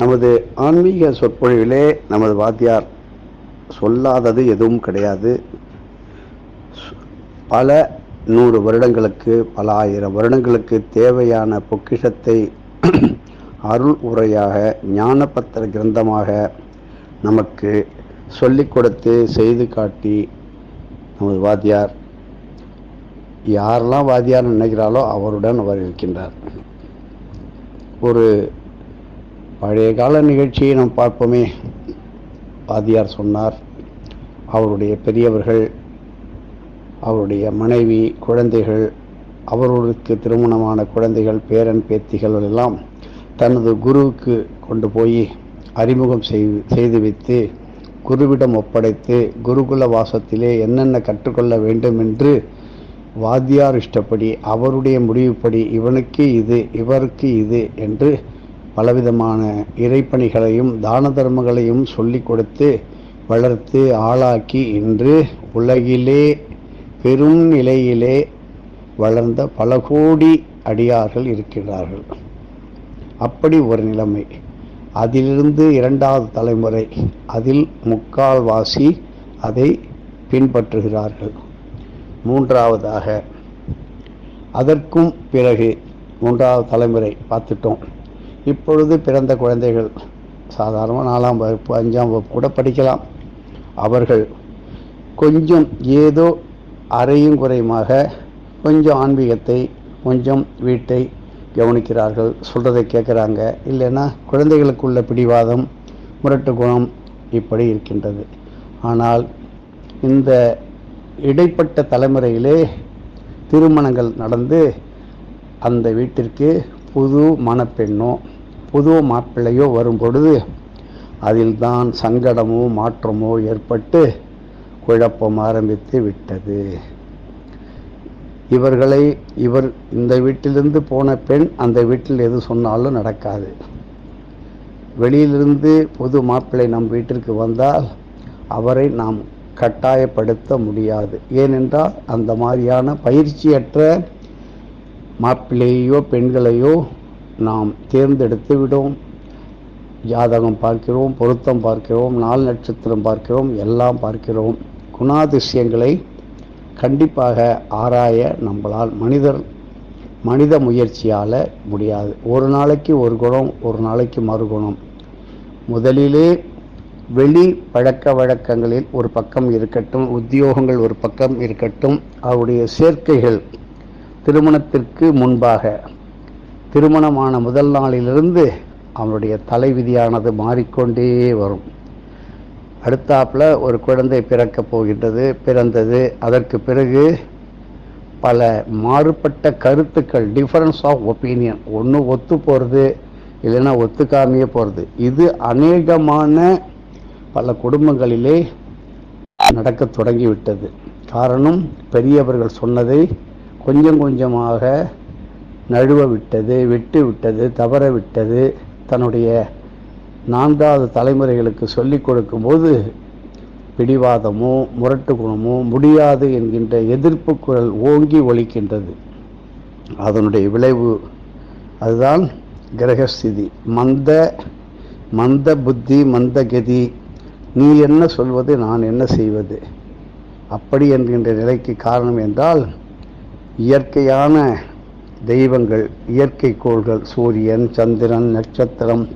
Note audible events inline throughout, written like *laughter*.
நமது ஆன்மீக சொற்பொழிவிலே நமது வாத்தியார் சொல்லாதது எதுவும் கிடையாது. பல நூறு வருடங்களுக்கு பல ஆயிரம் வருடங்களுக்கு தேவையான பொக்கிஷத்தை *clears throat* அருள் உரையாக ஞானபத்திர கிரந்தமாக நமக்கு சொல்லிக் கொடுத்து செய்து காட்டி நமது வாத்தியார் யாரெல்லாம் வாத்தியார் நினைக்கிறாளோ அவருடன் அவர் இருக்கின்றார். ஒரு பழைய கால நிகழ்ச்சியை நாம் பார்ப்போமே. வாத்தியார் சொன்னார் அவருடைய பெரியவர்கள் அவருடைய மனைவி குழந்தைகள் அவர்களுக்கு திருமணமான குழந்தைகள் பேரன் பேத்திகள் எல்லாம் தனது குருவுக்கு கொண்டு போய் அறிமுகம் செய்து செய்து வைத்து குருவிடம் ஒப்படைத்து குருகுல வாசத்திலே என்னென்ன கற்றுக்கொள்ள வேண்டும் என்று வாத்தியார் இஷ்டப்படி அவருடைய முடிவுப்படி இவனுக்கு இது இவருக்கு இது என்று பலவிதமான இறைப்பணிகளையும் தான தர்மங்களையும் சொல்லிக் கொடுத்து வளர்த்து ஆளாக்கி இன்று உலகிலே பெரும் நிலையிலே வளர்ந்த பல கோடி அடியார்கள் இருக்கிறார்கள் அப்படி ஒரு நிலைமை. அதிலிருந்து இரண்டாவது தலைமுறை அதில் முக்கால்வாசி அதை பின்பற்றுகிறார்கள். மூன்றாவதாக அதற்கும் பிறகு மூன்றாவது தலைமுறை பார்த்துட்டோம். இப்பொழுது பிறந்த குழந்தைகள் சாதாரணமாக நாலாம் வகுப்பு அஞ்சாம் வகுப்பு கூட படிக்கலாம். அவர்கள் கொஞ்சம் ஏதோ அறையும் குறையுமாக கொஞ்சம் ஆன்மீகத்தை கொஞ்சம் வீட்டை கவனிக்கிறார்கள் சொல்கிறதை கேட்குறாங்க. இல்லைன்னா குழந்தைகளுக்குள்ள பிடிவாதம் முரட்டு குணம் இப்படி இருக்கின்றது. ஆனால் இந்த இடைப்பட்ட தலைமுறையிலே திருமணங்கள் நடந்து அந்த வீட்டிற்கு புது மணப்பெண்ணோ புது மாப்பிள்ளையோ வரும் பொழுது அதில்தான் சங்கடமோ மாற்றமோ ஏற்பட்டு குழப்பம் ஆரம்பித்து விட்டது. இவர்களை இவர் இந்த வீட்டிலிருந்து போன பெண் அந்த வீட்டில் எது சொன்னாலும் நடக்காது. வெளியிலிருந்து புது மாப்பிள்ளை நம் வீட்டிற்கு வந்தால் அவரை நாம் கட்டாயப்படுத்த முடியாது. ஏனென்றால் அந்த மாதிரியான பயிற்சியற்ற மாப்பிள்ளையோ பெண்களையோ நாம் தேர்ந்தெடுத்து விடும். ஜாதகம் பார்க்கிறோம் பொருத்தம் பார்க்கிறோம் நாள் நட்சத்திரம் பார்க்கிறோம் எல்லாம் பார்க்கிறோம். குணாதிசயங்களை கண்டிப்பாக ஆராய நம்மளால் மனிதர் மனித முயற்சியால் முடியாது. ஒரு நாளைக்கு ஒரு குணம் ஒரு நாளைக்கு மறுகுணம். முதலிலே வெளி பழக்க வழக்கங்களில் ஒரு பக்கம் இருக்கட்டும் உத்தியோகங்கள் ஒரு பக்கம் இருக்கட்டும் அவருடைய சேர்க்கைகள் திருமணத்திற்கு முன்பாக திருமணமான முதல் நாளிலிருந்து அவனுடைய தலைவிதியானது மாறிக்கொண்டே வரும். அடுத்தாப்புல ஒரு குழந்தை பிறக்கப் போகின்றது பிறந்தது. அதற்கு பிறகு பல மாறுபட்ட கருத்துக்கள் டிஃபரன்ஸ் ஆஃப் ஒப்பீனியன் ஒன்று ஒத்து போகிறது இல்லைன்னா ஒத்துக்காமையே போகிறது இது அநேகமான பல குடும்பங்களிலே நடக்க தொடங்கிவிட்டது. காரணம் பெரியவர்கள் சொன்னதை கொஞ்சம் கொஞ்சமாக நழுவ விட்டது விட்டு விட்டது தவற விட்டது. தன்னுடைய நான்காவது தலைமுறைகளுக்கு சொல்லிக் கொடுக்கும்போது பிடிவாதமோ முரட்டு குணமோ முடியாது என்கின்ற எதிர்ப்பு குரல் ஓங்கி ஒழிக்கின்றது அதனுடைய விளைவு அதுதான் கிரகஸ்திதி. மந்த மந்த புத்தி மந்த கதி. நீ என்ன சொல்வது நான் என்ன செய்வது? அப்படி என்கின்ற நிலைக்கு காரணம் என்றால் இயற்கையான தெய்வங்கள் இயற்கை கோள்கள் சூரியன் சந்திரன் நட்சத்திரம்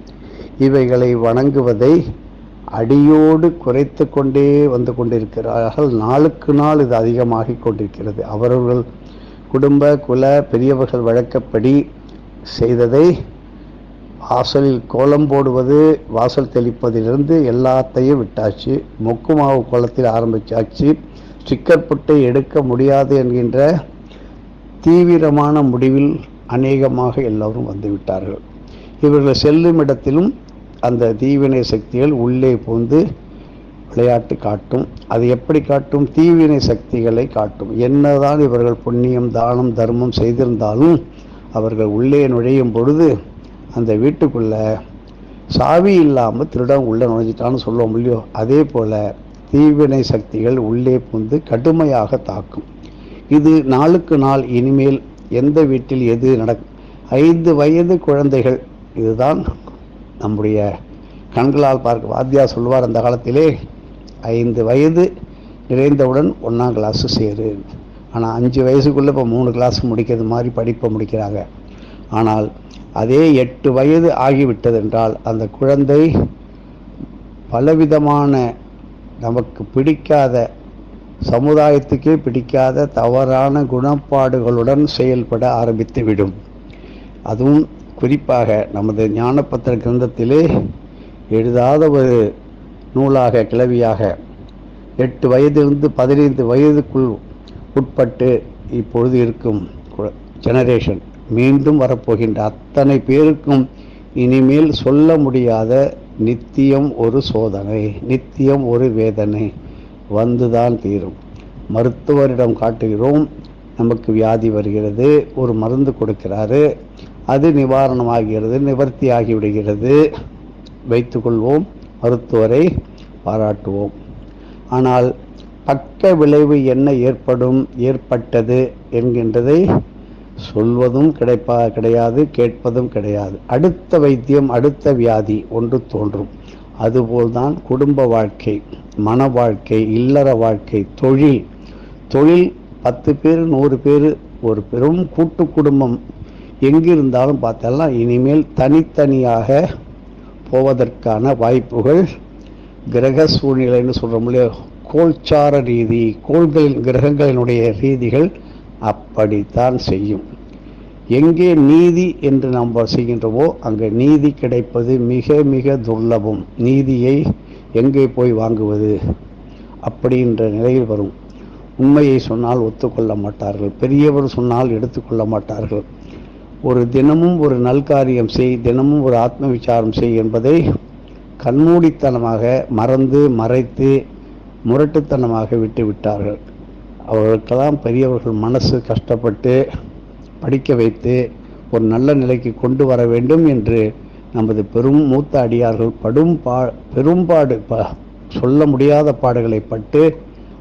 இவைகளை வணங்குவதை அடியோடு குறைத்து கொண்டே வந்து கொண்டிருக்கிறார்கள். நாளுக்கு நாள் இது அதிகமாகிக் கொண்டிருக்கிறது. அவர்கள் குடும்ப குல பெரியவர்கள் வழக்கப்படி செய்ததை வாசலில் கோலம் போடுவது வாசல் தெளிப்பதிலிருந்து எல்லாத்தையும் விட்டாச்சு. மொக்கு மாவு கோலத்தில் ஆரம்பிச்சாச்சு. ஸ்டிக்கர் புட்டை எடுக்க முடியாது என்கின்ற தீவிரமான முடிவில் அநேகமாக எல்லோரும் வந்துவிட்டார்கள். இவர்கள் செல்லும் இடத்திலும் அந்த தீவினை சக்திகள் உள்ளே புகுந்து விளையாட்டு காட்டும். அது எப்படி காட்டும்? தீவினை சக்திகளை காட்டும். என்னதான் இவர்கள் புண்ணியம் தானம் தர்மம் செய்திருந்தாலும் அவர்கள் உள்ளே நுழையும் பொழுது அந்த வீட்டுக்குள்ள சாவி இல்லாமல் திருடம் உள்ளே நுழைஞ்சிட்டான்னு சொல்லுவோம் இல்லையோ? அதே போல் தீவினை சக்திகள் உள்ளே புந்து கடுமையாக தாக்கும். இது நாளுக்கு நாள் இனிமேல் எந்த வீட்டில் எது நடக்கும் ஐந்து வயது குழந்தைகள். இதுதான் நம்முடைய கண்களால் பார்க்க வாத்தியார் சொல்வார் அந்த காலத்திலே ஐந்து வயது நிறைந்தவுடன் ஒன்றாம் கிளாஸு சேரு. ஆனால் அஞ்சு வயசுக்குள்ளே இப்போ மூணு கிளாஸ் முடிக்கிறது மாதிரி படிப்பை முடிக்கிறாங்க. ஆனால் அதே எட்டு வயது ஆகிவிட்டதென்றால் அந்த குழந்தை பலவிதமான நமக்கு பிடிக்காத சமுதாயத்துக்கே பிடிக்காத தவறான குணப்பாடுகளுடன் செயல்பட ஆரம்பித்துவிடும். அதுவும் குறிப்பாக நமது ஞானப்பத்திர கிரந்தத்திலே எழுதாத ஒரு நூலாக கிளவியாக எட்டு வயதிலிருந்து பதினைந்து வயதுக்குள் உட்பட்டு இப்பொழுது இருக்கும் ஜெனரேஷன் மீண்டும் வரப்போகின்ற அத்தனை பேருக்கும் இனிமேல் சொல்ல முடியாத நித்தியம் ஒரு சோதனை நித்தியம் ஒரு வேதனை. வந்துதான் தீரும். மருத்துவரிடம் காட்டுகிறோம். நமக்கு வியாதி வருகிறது. ஒரு மருந்து கொடுக்கிறாரு. அது நிவாரணமாகிறது நிவர்த்தி ஆகிவிடுகிறது வைத்துக்கொள்வோம் மருத்துவரை பாராட்டுவோம். ஆனால் பக்க விளைவு என்ன ஏற்படும் ஏற்பட்டது என்கின்றதை சொல்வதும் கிடைப்பா கிடையாது கேட்பதும் கிடையாது. அடுத்த வைத்தியம் அடுத்த வியாதி ஒன்று தோன்றும். அதுபோல்தான் குடும்ப வாழ்க்கை. மன வாழ்க்கை இல்லற வாழ்க்கை தொழில். தொழில் பத்து பேர் நூறு பேர் ஒரு பெரும் கூட்டு குடும்பம். எங்கிருந்தாலும் பார்த்தெல்லாம் இனிமேல் தனித்தனியாக போவதற்கான வாய்ப்புகள் கிரக சூழ்நிலைன்னு சொல்கிறோம் இல்லையா? கோல்சார ரீதி கோள்களின் கிரகங்களினுடைய ரீதிகள் அப்படித்தான் செய்யும். எங்கே நீதி என்று நாம் செய்கின்றவோ அங்கே நீதி கிடைப்பது மிக மிக துர்லபம். நீதியை எங்கே போய் வாங்குவது அப்படின்ற நிலையில் வரும். உண்மையை சொன்னால் ஒத்துக்கொள்ள மாட்டார்கள். பெரியவர் சொன்னால் எடுத்துக்கொள்ள மாட்டார்கள். ஒரு தினமும் ஒரு நல்காரியம் செய் தினமும் ஒரு ஆத்ம விசாரம் செய் என்பதை கண்மூடித்தனமாக மறந்து மறைத்து முரட்டுத்தனமாக விட்டு விட்டார்கள். அவர்களுக்கெல்லாம் பெரியவர்கள் மனசு கஷ்டப்பட்டு படிக்க வைத்து ஒரு நல்ல நிலைக்கு கொண்டு வர வேண்டும் என்று நமது பெரும் மூத்த அடியார்கள் படும் பா பெரும்பாடு ப சொல்ல முடியாத பாடுகளை பட்டு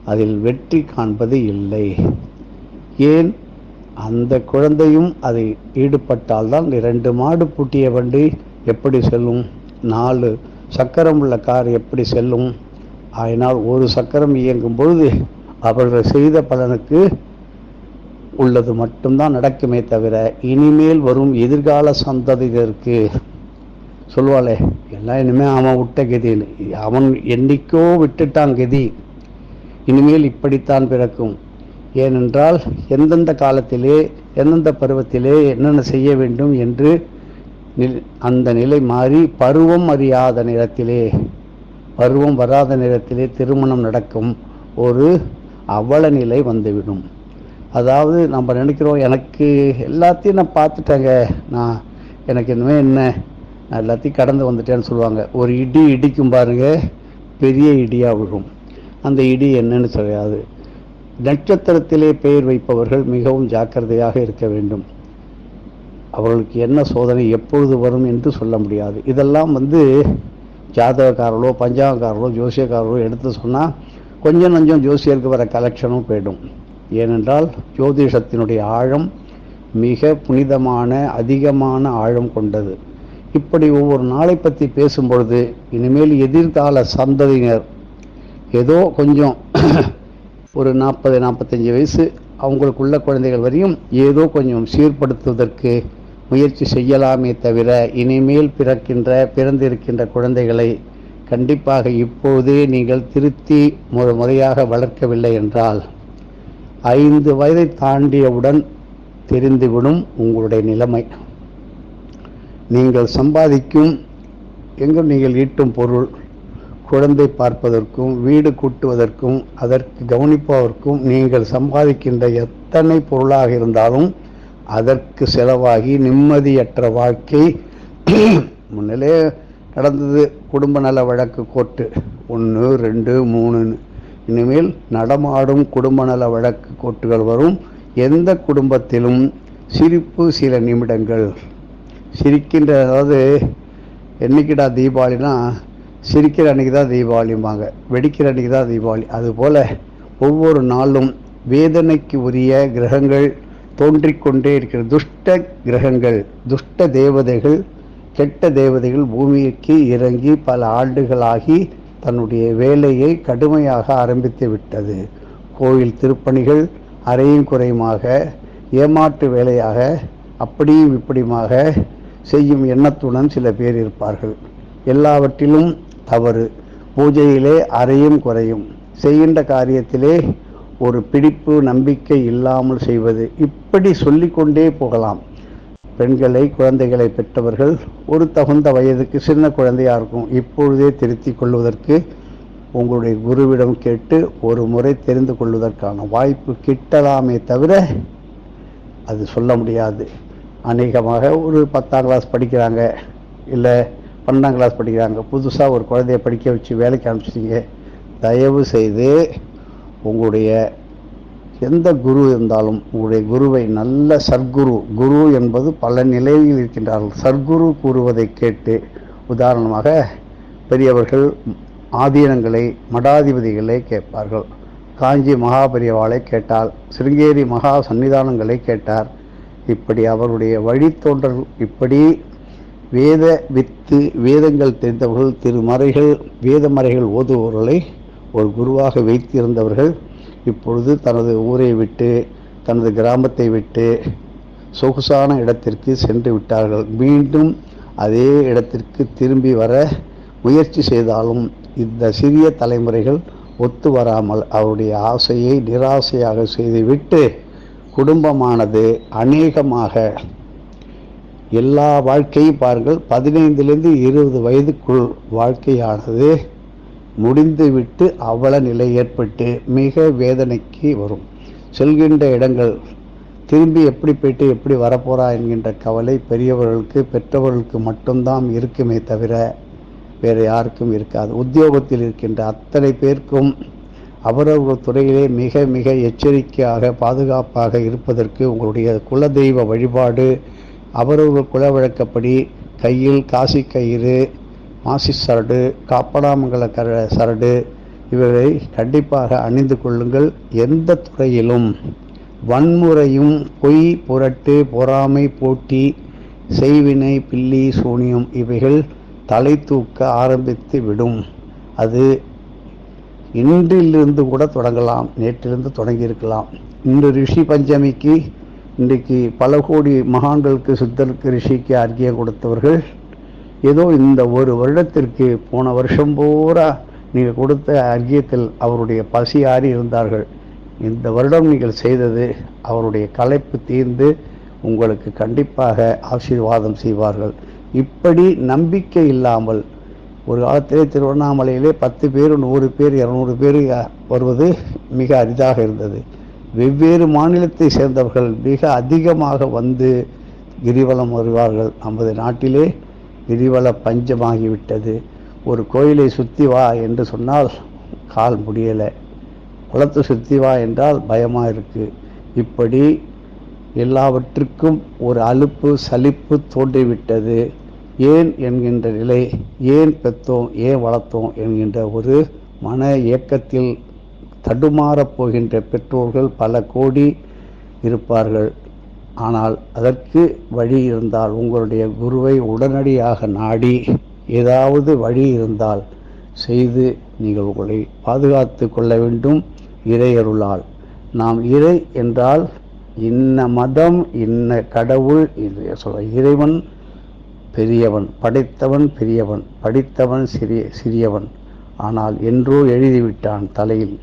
அதில் வெற்றி காண்பது இல்லை. ஏன்? அந்த குழந்தையும் அதை ஈடுபட்டால்தான் இரண்டு மாடு பூட்டிய வண்டி எப்படி செல்லும்? நாலு சக்கரம் உள்ள கார் எப்படி செல்லும்? ஆயினால் ஒரு சக்கரம் இயங்கும் பொழுது அவர்கள் செய்த பலனுக்கு உள்ளது மட்டும்தான் நடக்குமே தவிர இனிமேல் வரும் எதிர்கால சந்ததியருக்கு சொல்லுவாளே எல்லாம் இனிமே அவன் விட்ட கதின்னு அவன் என்னைக்கோ விட்டுட்டான் கதி. இனிமேல் இப்படித்தான் பிறக்கும். ஏனென்றால் எந்தெந்த காலத்திலே எந்தெந்த பருவத்திலே என்னென்ன செய்ய வேண்டும் என்று நில்- அந்த நிலை மாறி பருவம் அறியாத நேரத்திலே பருவம் வராத நேரத்திலே திருமணம் நடக்கும் ஒரு அவல நிலை வந்துவிடும். அதாவது நம்ம நினைக்கிறோம் எனக்கு எல்லாத்தையும் நான் பார்த்துட்டேங்க. நான் எனக்கு இனிமேல் என்ன எல்லாத்தையும் கடந்து வந்துட்டேன்னு சொல்லுவாங்க. ஒரு இடி இடிக்கும் பாருங்க பெரிய இடியாக விழும். அந்த இடி என்னன்னு தெரியாது. நட்சத்திரத்திலே பெயர் வைப்பவர்கள் மிகவும் ஜாக்கிரதையாக இருக்க வேண்டும். அவர்களுக்கு என்ன சோதனை எப்பொழுது வரும் என்று சொல்ல முடியாது. இதெல்லாம் வந்து ஜாதகக்காரர்களோ பஞ்சாங்கக்காரர்களோ ஜோசியக்காரர்களோ எடுத்து சொன்னால் கொஞ்சம் கொஞ்சம் ஜோசியருக்கு வர கலெக்ஷனும் போயிடும். ஏனென்றால் ஜோதிஷத்தினுடைய ஆழம் மிக புனிதமான அதிகமான ஆழம் கொண்டது. இப்படி ஒவ்வொரு நாளை பற்றி பேசும்பொழுது இனிமேல் எதிர்கால சந்ததியினர் ஏதோ கொஞ்சம் *clears throat* ஒரு நாற்பது நாற்பத்தஞ்சு வயசு அவங்களுக்குள்ள குழந்தைகள் வரையும் ஏதோ கொஞ்சம் சீர்படுத்துவதற்கு முயற்சி செய்யலாமே தவிர இனிமேல் பிறக்கின்ற பிறந்திருக்கின்ற குழந்தைகளை கண்டிப்பாக இப்போதே நீங்கள் திருத்தி மு- முறையாக வளர்க்கவில்லை என்றால் ஐந்து வயதை தாண்டியவுடன் தெரிந்துவிடும் உங்களுடைய நிலைமை. நீங்கள் சம்பாதிக்கும் எங்கும் நீங்கள் ஈட்டும் பொருள் குழந்தை பார்ப்பதற்கும் வீடு கூட்டுவதற்கும் அதற்கு கவனிப்பதற்கும் நீங்கள் சம்பாதிக்கின்ற எத்தனை பொருளாக இருந்தாலும் அதற்கு செலவாகி நிம்மதியற்ற வாழ்க்கை. *clears throat* முன்னிலே நடந்தது குடும்ப நல வழக்கு கோர்ட்டு. ஒன்று ரெண்டு மூணுன்னு. இனிமேல் நடமாடும் குடும்ப நல வழக்கு கோர்ட்டுகள் வரும். எந்த குடும்பத்திலும் சிரிப்பு சில நிமிடங்கள். சிரிக்கின்ற அதாவது என்னைக்கிடா தீபாவளினா சிரிக்கிற அன்னைக்கு தான் தீபாவளிம்பாங்க. வெடிக்கிற அன்னைக்கு தான் தீபாவளி. அதுபோல் ஒவ்வொரு நாளும் வேதனைக்கு உரிய கிரகங்கள் தோன்றிக்கொண்டே இருக்கிற துஷ்ட கிரகங்கள் துஷ்ட தேவதைகள் கெட்ட தேவதைகள் பூமிக்கு இறங்கி பல ஆண்டுகளாகி தன்னுடைய வேலையை கடுமையாக ஆரம்பித்து விட்டது. கோயில் திருப்பணிகள் அறையும் குறையுமாக ஏமாற்று வேலையாக அப்படியும் இப்படியுமாக செய்யும் எண்ணத்துடன் சில பேர் இருப்பார்கள். எல்லாவற்றிலும் தவறு. பூஜையிலே அறையும் குறையும். செய்கின்ற காரியத்திலே ஒரு பிடிப்பு நம்பிக்கை இல்லாமல் செய்வது. இப்படி சொல்லிக்கொண்டே போகலாம். பெண்களை குழந்தைகளை பெற்றவர்கள் ஒரு தகுந்த வயதுக்கு சின்ன குழந்தையா இருக்கும். இப்பொழுதே திருத்திக் கொள்வதற்கு உங்களுடைய குருவிடம் கேட்டு ஒரு முறை தெரிந்து கொள்வதற்கான வாய்ப்பு கிட்டலாமே தவிர அது சொல்ல முடியாது. அநேகமாக ஒரு பத்தாம் கிளாஸ் படிக்கிறாங்க இல்லை பன்னெண்டாம் கிளாஸ் படிக்கிறாங்க. புதுசாக ஒரு குழந்தைய படிக்க வச்சு வேலைக்கு அனுப்பிச்சிங்க தயவு செய்து உங்களுடைய எந்த குரு இருந்தாலும் உங்களுடைய குருவை நல்ல சர்க்குரு குரு என்பது பல நிலையில் இருக்கின்றார்கள். சர்க்குரு கூறுவதை கேட்டு உதாரணமாக பெரியவர்கள் ஆதீனங்களை மடாதிபதிகளை கேட்பார்கள். காஞ்சி மகாபெரியவாளை கேட்டால் சிருங்கேரி மகா சன்னிதானங்களை கேட்டார். இப்படி அவருடைய வழித்தோன்றல் இப்படி வேத வித்து வேதங்கள் தெரிந்தவர்கள் திருமறைகள் வேதமறைகள் ஓதுபவர்களை ஒரு குருவாக வைத்திருந்தவர்கள் இப்பொழுது தனது ஊரை விட்டு தனது கிராமத்தை விட்டு சொகுசான இடத்திற்கு சென்று விட்டார்கள். மீண்டும் அதே இடத்திற்கு திரும்பி வர முயற்சி செய்தாலும் இந்த சிறிய தலைமுறைகள் ஒத்து வராமல் அவருடைய ஆசையை நிராசையாக செய்துவிட்டு குடும்பமானது அநேகமாக எல்லா வாழ்க்கையும் பாருங்கள் பதினைந்திலிருந்து இருபது வயதுக்குள் வாழ்க்கையானது முடிந்துவிட்டு அவல நிலை ஏற்பட்டு மிக வேதனைக்கு வரும். செல்கின்ற இடங்கள் திரும்பி எப்படி போயிட்டு எப்படி வரப்போறா என்கின்ற கவலை பெரியவர்களுக்கு பெற்றவர்களுக்கு மட்டும்தான் இருக்குமே தவிர வேறு யாருக்கும் இருக்காது. உத்தியோகத்தில் இருக்கின்ற அத்தனை பேருக்கும் அவரவர் துறையிலே மிக மிக எச்சரிக்கையாக பாதுகாப்பாக இருப்பதற்கு உங்களுடைய குலதெய்வ வழிபாடு அவரவர் குல வழக்கப்படி கையில் காசி கயிறு மாசி சரடு காப்படாமங்கல கர சரடு இவைகளை கண்டிப்பாக அணிந்து கொள்ளுங்கள். எந்த துறையிலும் வன்முறையும் பொய் புரட்டு பொறாமை போட்டி செய்வினை பில்லி சூனியம் இவைகள் தலை தூக்க ஆரம்பித்து விடும். அது இன்றிலிருந்து கூட தொடங்கலாம். நேற்றிலிருந்து தொடங்கியிருக்கலாம். இன்று ரிஷி பஞ்சமிக்கு இன்றைக்கு பல கோடி மகான்களுக்கு சித்தருக்கு ரிஷிக்கு அர்க்கியம் கொடுத்தவர்கள் ஏதோ இந்த ஒரு வருடத்திற்கு போன வருஷம் பூரா நீங்கள் கொடுத்த அர்க்கியத்தில் அவருடைய பசி ஆறி இருந்தார்கள். இந்த வருடம் நீங்கள் செய்தது அவருடைய களைப்பு தீர்ந்து உங்களுக்கு கண்டிப்பாக ஆசீர்வாதம் செய்வார்கள். இப்படி நம்பிக்கை இல்லாமல் ஒரு காலத்திலே திருவண்ணாமலையிலே பத்து பேர் நூறு பேர் இரநூறு பேர் வருவது மிக அரிதாக இருந்தது. வெவ்வேறு மாநிலத்தை சேர்ந்தவர்கள் மிக அதிகமாக வந்து கிரிவலம் வருவார்கள். நமது நாட்டிலே கிரிவல பஞ்சமாகிவிட்டது. ஒரு கோயிலை சுற்றி வா என்று சொன்னால் கால் முடியலை. குளத்தை சுற்றி வா என்றால் பயமாக இருக்குது இப்படி எல்லாவற்றுக்கும் ஒரு அலுப்பு சலிப்பு தோன்றிவிட்டது. ஏன் என்கின்ற நிலை ஏன் பெற்றோம் ஏன் வளர்த்தோம் என்கின்ற ஒரு மன இயக்கத்தில் தடுமாறப் போகின்ற பெற்றோர்கள் பல கோடி இருப்பார்கள். ஆனால் அதற்கு வழி இருந்தால் உங்களுடைய குருவை உடனடியாக நாடி ஏதாவது வழி இருந்தால் செய்து நீங்கள் உங்களை பாதுகாத்து கொள்ள வேண்டும் இறையருளால் நாம் இறை என்றால் இன்ன மதம் இன்ன கடவுள் என்று சொல்ல இறைவன் பெரியவன் படைத்தவன் பெரியவன் படித்தவன் சிறிய சிறியவன். ஆனால் என்றோ எழுதிவிட்டான் தலையில்.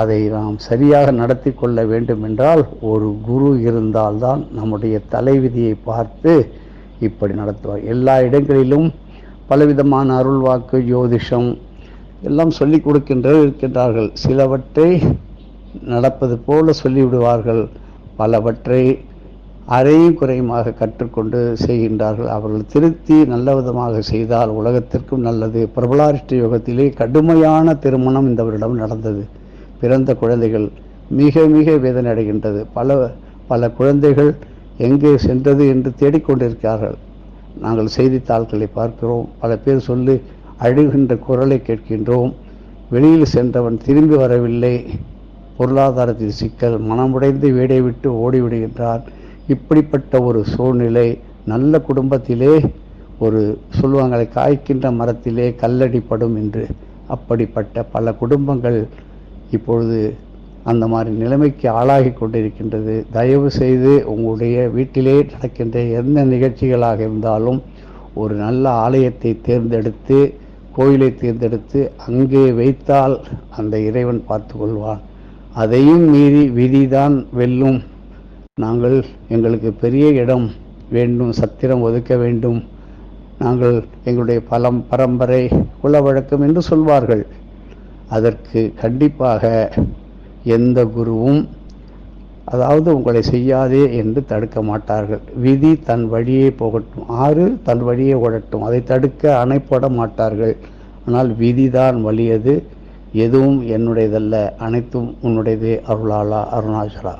அதை நாம் சரியாக நடத்தி கொள்ள வேண்டுமென்றால் ஒரு குரு இருந்தால்தான் நம்முடைய தலைவிதியை பார்த்து இப்படி நடத்துவார். எல்லா இடங்களிலும் பலவிதமான அருள்வாக்கு ஜோதிஷம் எல்லாம் சொல்லி கொடுக்கின்ற இருக்கின்றார்கள். சிலவற்றை நடப்பது போல சொல்லிவிடுவார்கள். பலவற்றை அறையும் குறையுமாக கற்றுக்கொண்டு செய்கின்றார்கள். அவர்கள் திருத்தி நல்ல விதமாக செய்தால் உலகத்திற்கும் நல்லது. பிரபலாரிஷ்ட யுகத்திலே கடுமையான திருமணம் இந்த வருடம் நடந்தது. பிறந்த குழந்தைகள் மிக மிக வேதனை அடைகின்றது பல பல குழந்தைகள் எங்கே சென்றது என்று தேடிக்கொண்டிருக்கிறார்கள். நாங்கள் செய்தித்தாள்களை பார்க்கிறோம். பல பேர் சொல்லி அழுகின்ற குரலை கேட்கின்றோம். வெளியில் சென்றவன் திரும்பி வரவில்லை. பொருளாதாரத்தில் சிக்கல். மனமுடைந்து வீடை விட்டு ஓடிவிடுகின்றான். இப்படிப்பட்ட ஒரு சூழ்நிலை நல்ல குடும்பத்திலே ஒரு சொல்லுவாங்களே காய்க்கின்ற மரத்திலே கல்லடிப்படும் என்று. அப்படிப்பட்ட பல குடும்பங்கள் இப்பொழுது அந்த மாதிரி நிலைமைக்கு ஆளாகி கொண்டிருக்கின்றது. தயவு செய்து உங்களுடைய வீட்டிலே நடக்கின்ற எந்த நிகழ்ச்சிகளாக இருந்தாலும் ஒரு நல்ல ஆலயத்தை தேர்ந்தெடுத்து கோயிலை தேர்ந்தெடுத்து அங்கே வைத்தால் அந்த இறைவன் பார்த்து கொள்வான். அதையும் மீறி விதிதான் வெல்லும். நாங்கள் எங்களுக்கு பெரிய இடம் வேண்டும் சத்திரம் ஒதுக்க வேண்டும். நாங்கள் எங்களுடைய பலம் பரம்பரை குல வழக்கம் என்று சொல்வார்கள். அதற்கு கண்டிப்பாக எந்த குருவும் அதாவது உங்களை செய்யாதே என்று தடுக்க மாட்டார்கள். விதி தன் வழியே போகட்டும். ஆறு தன் வழியே ஓடட்டும். அதை தடுக்க அணைப்பட மாட்டார்கள். ஆனால் விதிதான் வலியது. எதுவும் என்னுடையதல்ல. அனைத்தும் உன்னுடையதே அருளாளா அருணாச்சலா.